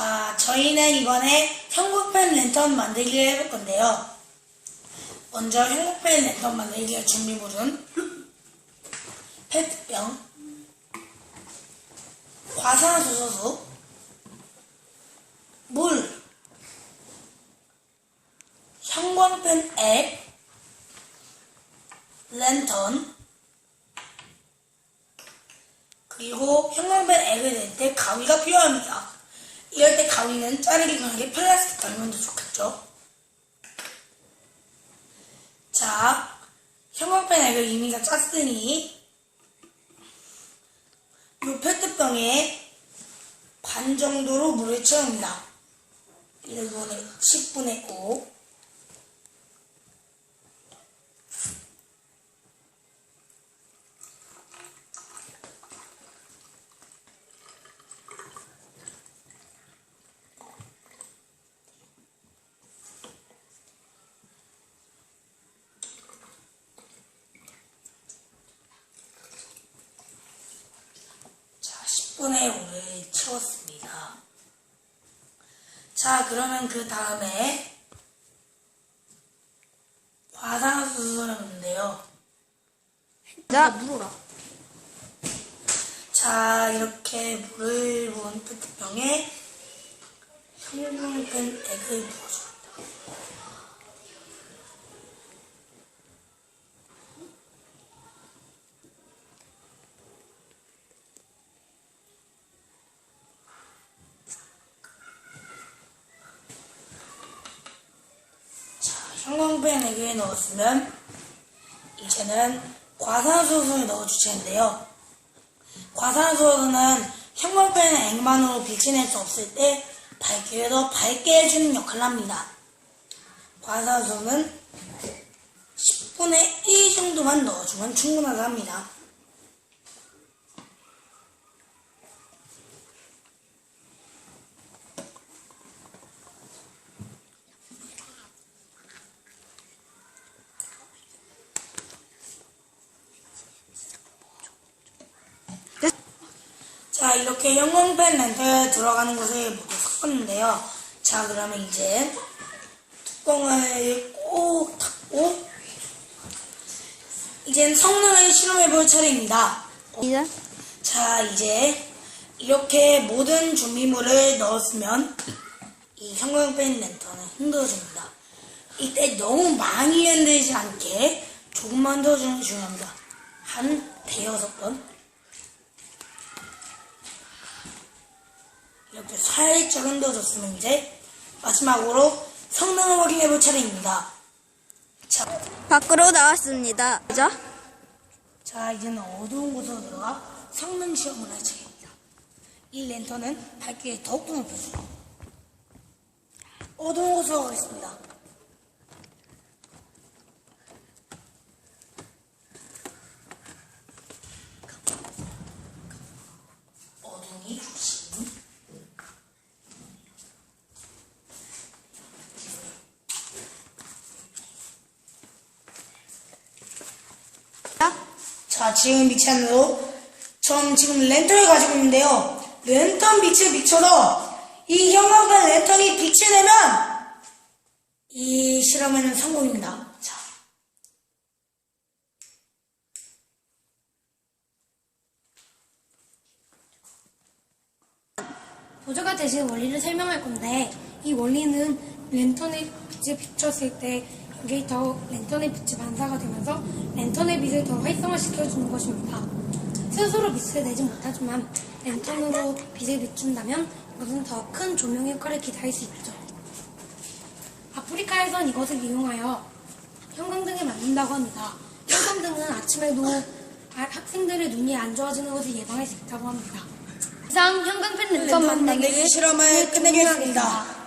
자, 저희는 이번에 형광펜 랜턴 만들기를 해볼 건데요. 먼저 형광펜 랜턴 만들기 할 준비물은 페트병, 과산화수소수, 물, 형광펜 액, 랜턴, 그리고 형광펜 액을 낼 때 가위가 필요합니다. 이럴 때 가위는 자르기 편하게 플라스틱 가위면 더 좋겠죠. 자, 형광펜 액을 이미 다 짰으니 이 페트병에 반 정도로 물을 채웁니다. 1분의 10분의 5 자, 10분의 5를 채웠습니다. 자, 그러면 그 다음에 과산화수소를 넣는데요. 자, 물어라. 자, 이렇게 물을 부은 페트병에 형광펜 액을 부어 액을 넣었으면 이제는 과산화수소를 넣어줄 텐데요. 과산화수소는 형광펜 액만으로 빛이 낼 수 없을 때 밝기를 더 밝게 해주는 역할을 합니다. 과산화수소는 10분의 1 정도만 넣어주면 충분하다 합니다. 자, 이렇게 형광펜 렌트에 들어가는 곳을 모두 섞었는데요. 자, 그러면 이제 뚜껑을 꼭 닫고 이젠 성능을 실험해 볼 차례입니다. 이제 자, 이제 이렇게 모든 준비물을 넣었으면 이 형광펜 랜턴을 흔들어줍니다. 이때 너무 많이 흔들지 않게 조금만 흔들어주는 게 중요합니다. 한 대여섯 번. 이렇게 살짝 흔들어줬으면 이제 마지막으로 성능을 확인해 볼 차례입니다. 자, 밖으로 나왔습니다. 자, 자, 이제는 어두운 곳으로 들어가 성능 시험을 할 차례입니다. 이 랜턴은 밝기를 더욱더 높여주고 어두운 곳으로 가겠습니다. 어둠이 주신 자, 자, 지금 안으로 전 지금 랜턴을 가지고 있는데요. 랜턴 빛을 비춰서 이 형광펜 랜턴이 빛이 내면 이 실험에는 성공입니다. 자, 보조가 대신 원리를 설명할 건데 이 원리는 랜턴의 빛을 비췄을 때 이게 더 랜턴의 빛이 반사가 되면서 랜턴의 빛을 더 활성화시켜주는 것입니다. 스스로 빛을 내지 못하지만 랜턴으로 빛을 비춘다면 이것은 더 큰 조명 효과를 기대할 수 있죠. 아프리카에선 이것을 이용하여 형광등을 만든다고 합니다. 형광등은 아침에도 아- 학생들의 눈이 안 좋아지는 것을 예방할 수 있다고 합니다. 이상 형광펜 랜턴 만들기 실험을 끝내겠습니다.